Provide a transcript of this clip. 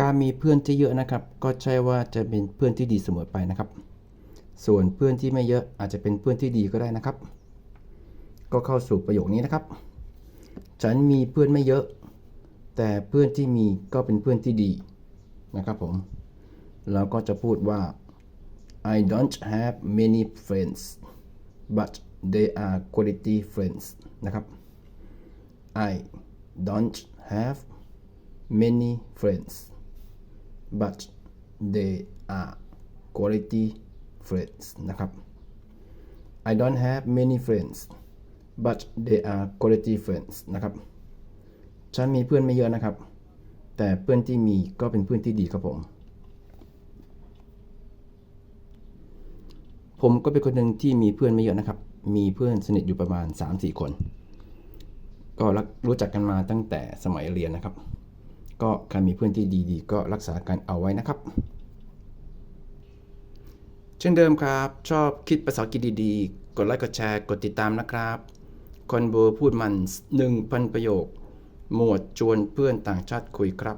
การมีเพื่อนที่เยอะนะครับ ก็ใช่ว่าจะเป็นเพื่อนที่ดีเสมอไปนะครับ ส่วนเพื่อนที่ไม่เยอะอาจจะเป็นเพื่อนที่ดีก็ได้นะครับ ก็เข้าสู่ประโยคนี้นะครับ ฉันมีเพื่อนไม่เยอะ แต่เพื่อนที่มีก็เป็นเพื่อนที่ดีนะครับผมเราก็จะพูดว่า I don't have many friends but they are quality friends นะครับ I don't have many friends but they are quality friends นะครับ I don't have many friends but they are quality friends นะครับ ฉันมีเพื่อนไม่เยอะนะครับ แต่เพื่อนที่มีก็เป็นเพื่อนที่ดีครับผม ผมก็เป็นคนหนึ่งที่มีเพื่อนไม่เยอะนะครับ มีเพื่อนสนิทอยู่ประมาณ 3-4 คน ก็รู้จักกันมาตั้งแต่สมัยเรียนนะครับ ก็การมีเพื่อนที่ดีๆ ก็รักษากันเอาไว้นะครับ เช่นเดิมครับ ชอบคิดภาษาอังกฤษดีๆ กดไลค์กดแชร์กดติดตามนะครับคอนโบพูดมัน 1,000 ประโยค หมวดชวนเพื่อนต่างชาติคุยครับ